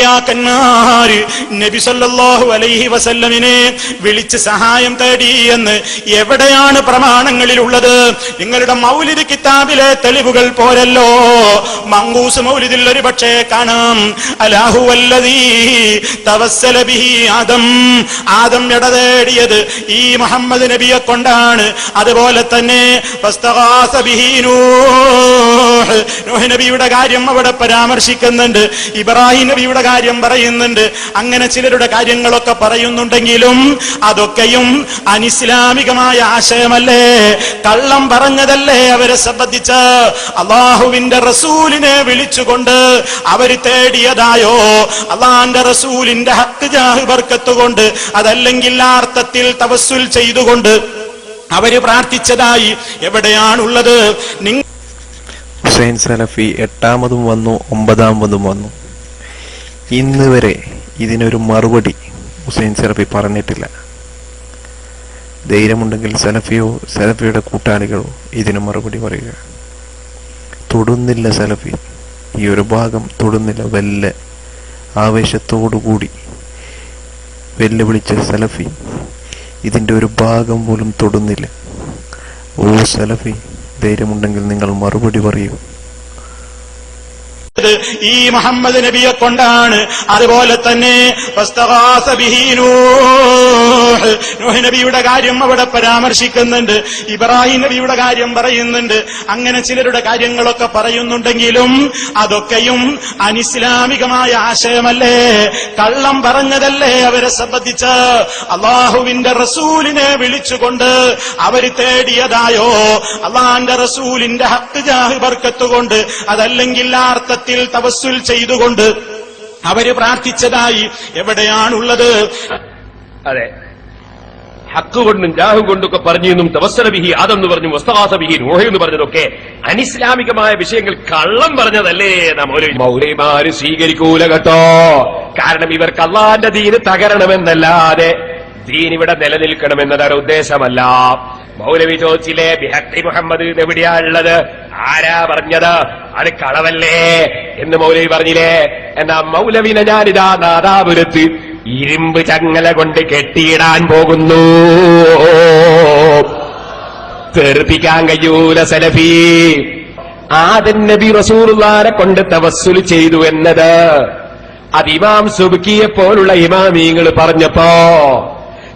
ാക്കന്മാര് നബി സല്ലല്ലാഹു അലൈഹി വസല്ലമിനെ വിളിച്ച് സഹായം തേടി എന്ന് എവിടെയാണ് പ്രമാണങ്ങളിലുള്ളത്? നിങ്ങളുടെ മൗലിദ് കിതാബിലെ തെളിവുകൾ പോരല്ലോ. മങ്കൂസ് മൗലിദിൽ ഒരു പക്ഷേ കാണാം. അലാഹു ബിഹി ആദം. ആദം ഇടതേടിയത് ഈ മുഹമ്മദ് നബിയെ കൊണ്ടാണ്. അതുപോലെ തന്നെ ബിഹി നൂഹ് നോഹ് നബിയുടെ കാര്യം അവിടെ പരാമർശിക്കുന്നുണ്ട്. ഇബ്രാഹിം നബിയുടെ കാര്യം പറയുന്നുണ്ട്. അങ്ങനെ ചിലരുടെ കാര്യങ്ങളൊക്കെ പറയുന്നുണ്ടെങ്കിലും അതൊക്കെയും അനിസ്ലാമികമായ ആശയമല്ലേ? കള്ളം പറഞ്ഞതല്ലേ അവരെ സംബന്ധിച്ച്? അള്ളാഹുവിന്റെ റസൂലിനെ വിളിച്ചുകൊണ്ട് അവർ തേടിയതായോ? അള്ളാന്റെ റസൂലിന്റെ ഹക്ക് ജാഹ് ബർക്കത്ത് കൊണ്ട് അതല്ലെങ്കിൽ ആ അർത്ഥത്തിൽ തവസ്സുൽ ചെയ്തുകൊണ്ട് അവർ പ്രാർത്ഥിച്ചതായി എവിടെയാണുള്ളത്? നിങ്ങൾ ഹുസൈൻ സലഫി എട്ടാമതും വന്നു ഒമ്പതാമതും വന്നു. ഇന്ന് വരെ ഇതിനൊരു മറുപടി ഹുസൈൻ സലഫി പറഞ്ഞിട്ടില്ല. ധൈര്യമുണ്ടെങ്കിൽ സലഫിയോ സലഫിയുടെ കൂട്ടാളികളോ ഇതിന് മറുപടി പറയുക. തൊടുന്നില്ല സലഫി. ഈ ഒരു ഭാഗം തൊടുന്നില്ല. വല്ല ആവേശത്തോടുകൂടി വെല്ലുവിളിച്ച സലഫി ഇതിന്റെ ഒരു ഭാഗം പോലും തൊടുന്നില്ല. ഓ സലഫി ധൈര്യമുണ്ടെങ്കിൽ നിങ്ങൾ മറുപടി പറയൂ. ഈ മുഹമ്മദ് നബിയെ കൊണ്ടാണ്. അതുപോലെ തന്നെ നബിയുടെ കാര്യം അവിടെ പരാമർശിക്കുന്നുണ്ട്. ഇബ്രാഹിം നബിയുടെ കാര്യം പറയുന്നുണ്ട്. അങ്ങനെ ചിലരുടെ കാര്യങ്ങളൊക്കെ പറയുന്നുണ്ടെങ്കിലും അതൊക്കെയും അനിസ്ലാമികമായ ആശയമല്ലേ? കള്ളം പറഞ്ഞതല്ലേ അവരെ സംബന്ധിച്ച്? അള്ളാഹുവിന്റെ റസൂലിനെ വിളിച്ചുകൊണ്ട് അവർ തേടിയതായോ? അള്ളാന്റെ റസൂലിന്റെ ഹക്ക് ജാഹ് ബർക്കത്തുകൊണ്ട് അതല്ലെങ്കിൽ ആ തവസ്സുൽ ചെയ്തുകൊണ്ട് അവർ പ്രാർത്ഥിച്ചതായി എവിടെയാണുള്ളത്? അതെ. ഹക്ക് കൊണ്ടും ജാഹു കൊണ്ടൊക്കെ പറഞ്ഞെന്നും തവസ്സല ബിഹി അതെന്ന് പറഞ്ഞു വസ്തവാസ ബിഹി നോഹ എന്ന് പറഞ്ഞതൊക്കെ അനിസ്ലാമികമായ വിഷയങ്ങൾ കള്ളം പറഞ്ഞതല്ലേ മൗലൈമാര് സ്വീകരിക്കൂല കേട്ടോ. കാരണം ഇവർക്ക് അള്ളാന്റെ ദീന് തകരണമെന്നല്ലാതെ ദീൻ ഇവിടെ നിലനിൽക്കണമെന്നതാണ് ഉദ്ദേശമല്ല. മൗലവി ചോദിച്ചില്ലേ ബിഹക്കി മുഹമ്മദ് എവിടെയാ ഉള്ളത്? ആരാ പറഞ്ഞത്? അത് കളവല്ലേ? എന്ന് മൗലവി പറഞ്ഞില്ലേ? എന്നാ മൗലവിനെ ഞാനിതാ നാദാപുരത്ത് ഇരുമ്പ് ചങ്ങല കൊണ്ട് കെട്ടിയിടാൻ പോകുന്നു. തെറിപ്പിക്കാൻ കഴിയൂല സലഫി. ആദൻ നബി റസൂറുള്ളാരെ കൊണ്ട് തവസ്സുൽ ചെയ്തു എന്നത്. അത് ഇമാം സുബുക്കിയെ പോലുള്ള ഇമാമീങ്ങൾ പറഞ്ഞപ്പോ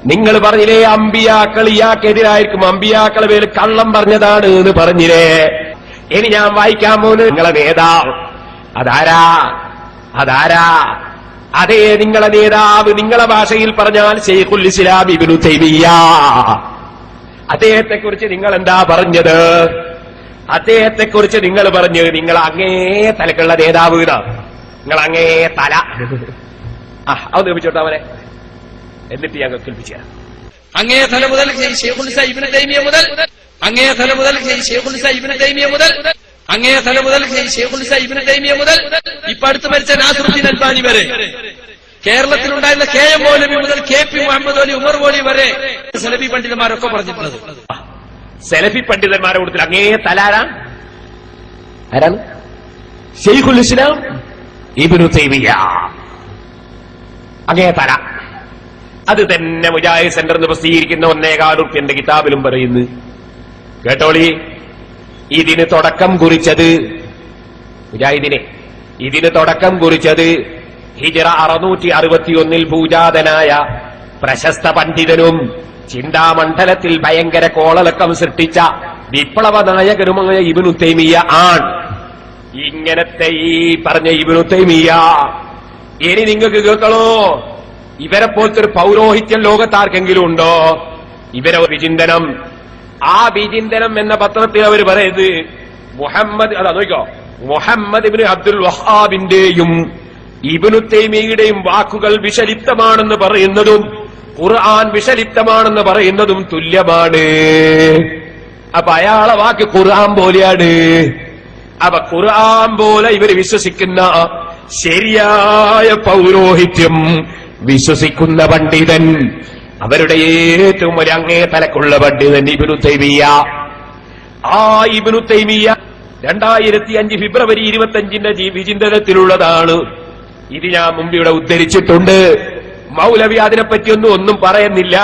നിങ്ങൾ പറഞ്ഞില്ലേ അമ്പിയാക്കൾ ഇയാൾക്കെതിരായിരിക്കും. അമ്പിയാക്കളെ പേര് കള്ളം പറഞ്ഞതാണ് എന്ന് പറഞ്ഞില്ലേ? ഇനി ഞാൻ വായിക്കാൻ പോകുന്നത് നിങ്ങളെ നേതാവ് അതാരാ? അതാരാ? അതേ നിങ്ങളെ നേതാവ് നിങ്ങളെ ഭാഷയിൽ പറഞ്ഞാൽ ഷെയ്ഖുൽ ഇസ്ലാം ഇബ്നു തൈമിയ അദ്ദേഹത്തെ കുറിച്ച് നിങ്ങൾ എന്താ പറഞ്ഞത്? അദ്ദേഹത്തെ കുറിച്ച് നിങ്ങൾ പറഞ്ഞു നിങ്ങൾ അങ്ങേ തലക്കുള്ള നേതാവ്. നിങ്ങൾ അങ്ങേ തല. ആ അത് നിർമ്മിച്ചോട്ടെ അവനെ. എന്നിട്ട് ഞങ്ങൾ കേൾപ്പിച്ചു തരാം അങ്ങേ തല മുതൽ ഇബ്നു തൈമിയ മുതൽ. അങ്ങേ തല മുതൽ ഇബ്നു തൈമിയ മുതൽ. അങ്ങേ തല മുതൽ ഇബ്നു തൈമിയ മുതൽ. ഇപ്പൊ അടുത്ത് മരിച്ച നാസറുദ്ദീൻ അൽബാനി വരെ. കേരളത്തിലുണ്ടായിരുന്ന കെ എം മൗലവി മുതൽ കെ പി മുഹമ്മദ് അലി ഉമർ മോലി വരെ സലഫി പണ്ഡിതന്മാരൊക്കെ പറഞ്ഞിട്ടുള്ളത്. സെലഫി പണ്ഡിതന്മാരെ കൂട്ടത്തിൽ അങ്ങേ തലാരാം ആരാണ് ഷെയ്ഖുൽ ഇസ്ലാം ഇബ്നു തൈമിയ അങ്ങേ തല. അത് തന്നെ മുജാഹിദ് സെന്റർ എന്ന് പ്രസിദ്ധീകരിക്കുന്ന ഒന്നേകാൽ റുപ്യന്റെ കിതാബിലും പറയുന്നു. കേട്ടോളി ഇതിന് തുടക്കം കുറിച്ചത് മുജാഹിദിനെ. ഇതിന് തുടക്കം കുറിച്ചത് ഹിജറ അറുന്നൂറ്റി അറുപത്തിയൊന്നിൽ പൂജാതനായ പ്രശസ്ത പണ്ഡിതനും ചിന്താമണ്ഡലത്തിൽ ഭയങ്കര കോളലക്കം സൃഷ്ടിച്ച വിപ്ലവ നായകനുമായ ഇബിനു തൈമിയ ആൺ ഇങ്ങനത്തെ ഈ പറഞ്ഞ ഇബിനു തൈമിയ ഇനി നിങ്ങൾക്ക് കേൾക്കണോ? ഇവരെ പോലത്തെ ഒരു പൗരോഹിത്യം ലോകത്താർക്കെങ്കിലും ഉണ്ടോ? ഇവരെ വിചിന്തനം. ആ വിചിന്തനം എന്ന പത്രത്തിൽ അവർ പറയുന്നത് മുഹമ്മദ് അതാ നോക്കോ മുഹമ്മദ് ഇബിന് അബ്ദുൽ വഹാബിന്റെയും ഇബിനു തൈമിയുടെയും വാക്കുകൾ വിഷലിപ്തമാണെന്ന് പറയുന്നതും ഖുർആൻ വിഷലിപ്തമാണെന്ന് പറയുന്നതും തുല്യമാണ്. അപ്പൊ അയാളെ വാക്ക് ഖുർആൻ പോലെയാണ്. അപ്പൊ ഖുർആൻ പോലെ ഇവർ വിശ്വസിക്കുന്ന ശരിയായ പൗരോഹിത്യം വിശ്വസിക്കുന്ന പണ്ഡിതൻ അവരുടെ ഏറ്റവും ഒരു അങ്ങേ തലക്കുള്ള പണ്ഡിതൻ ഇബിനു തൈമിയ ആ ഇബിനു തൈമിയ രണ്ടായിരത്തി അഞ്ച് ഫെബ്രുവരി ഇരുപത്തി അഞ്ചിന്റെ വിചിന്തനത്തിലുള്ളതാണ്. ഇത് ഞാൻ മുമ്പിവിടെ ഉദ്ധരിച്ചിട്ടുണ്ട്. മൗലവി അതിനെപ്പറ്റിയൊന്നും ഒന്നും പറയുന്നില്ല.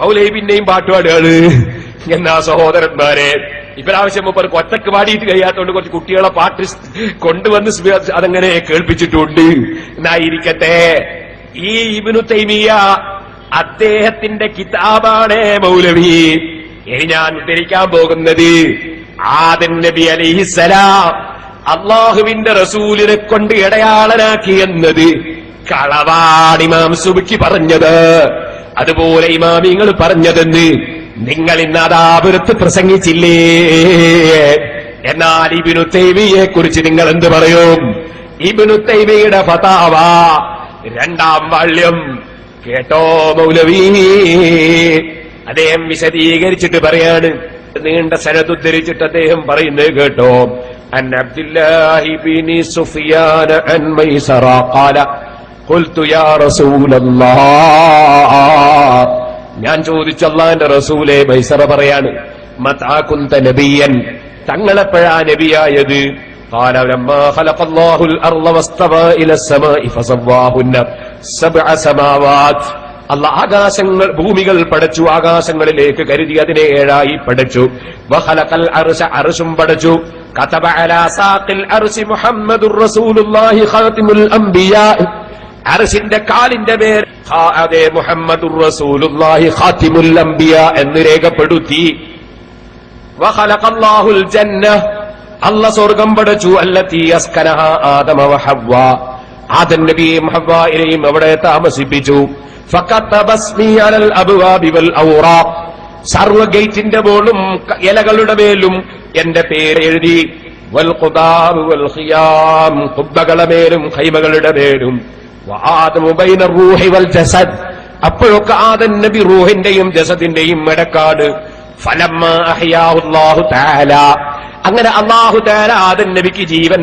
മൗലവി പിന്നെയും പാട്ടുപാടുകൾ എന്നാ സഹോദരന്മാരെ ഇപ്രാവശ്യം മുപ്പർക്ക് ഒറ്റയ്ക്ക് പാടിയിട്ട് കഴിയാത്തതുകൊണ്ട് കുറച്ച് കുട്ടികളെ പാട്ട് കൊണ്ടുവന്ന് അതങ്ങനെ കേൾപ്പിച്ചിട്ടുണ്ട്. എന്നായിരിക്കട്ടെ ഈ ഇബിനു തൈമിയ അദ്ദേഹത്തിന്റെ കിതാബാണ് മൗലവി. ഇനി ഞാൻ ഉദ്ധരിക്കാൻ പോകുന്നത് ആദൻ നബി അലിഹിസലാം അള്ളാഹുവിന്റെ റസൂലിനെ കൊണ്ട് ഇടയാളനാക്കി എന്നത് കളവാണ് ഇമാം സുബിക്ക് പറഞ്ഞത്. അതുപോലെ ഇമാമിങ്ങൾ പറഞ്ഞതെന്ന് നിങ്ങൾ ഇന്ന് അതാപുരത്ത് പ്രസംഗിച്ചില്ലേ? എന്നാൽ ഇബിനു തൈമിയെ കുറിച്ച് നിങ്ങൾ എന്ത് പറയും? ഇബിനു തൈമിയുടെ ഫതാവ രണ്ടാം വാള്യം കേട്ടോ മൗലവി അദ്ദേഹം വിശദീകരിച്ചിട്ട് പറയാണ് നീണ്ട സനത് ഉദ്ധരിച്ചിട്ട് അദ്ദേഹം പറയുന്നത് കേട്ടോ അൻ അബ്ദുല്ലാഹി ബിനി സുഫിയാന അൻ മൈസറ ഖാല قلت يا رسول الله ഞാൻ ചോദിച്ചു അള്ളാന്റെ റസൂലെ മൈസറ പറയാണ് മതാ കുന്ത നബിയൻ തങ്ങളെപ്പോഴാ നബിയായത് قال لما خلق الله الأرض واستوى إلى السماء فسواهن سبع سماوات അല്ല ആകാശങ്ങൾ ഭൂമികൾ പടച്ചു ആകാശങ്ങളിലേക്ക് കരുതി അതിനെ ഏഴായി പടച്ചു വഹലക്കൽ അർശ അർശും പടച്ചു കതബ അലാ സാഖിൽ അർശി മുഹമ്മദുർ റസൂലുള്ളാഹി ഖാതിമുൽ അംബിയാ അർശിന്റെ കാലിന്റെ പേര് ഖാ- അതെ മുഹമ്മദുർ റസൂലുള്ളാഹി ഖാതിമുൽ അംബിയ എന്ന് രേഖപ്പെടുത്തി വഖലഖല്ലാഹുൽ ജന്ന അല്ല സ്വർഗം പടച്ചു അല്ല അസ്കനഹ ആദമ ഹവ്വ. ആദൻ നബിയെയും ഹവ്വായിനെയും അവിടെ താമസിപ്പിച്ചു. സർവ ഗേറ്റിന്റെ പോലും ഇലകളുടെ മേലും എന്റെ പേര് എഴുതി. കുബ്ബകളുടെ മേലും ഹൈമകളുടെ മേലും. അപ്പോഴൊക്കെ ആദൻ നബി റൂഹിന്റെയും ജസദിന്റെയും ഇടക്കാട്. ഫലം അഹിയാഹുല്ലാഹു തആല. അങ്ങനെ അള്ളാഹു ആദൻ നബിക്ക് ജീവൻ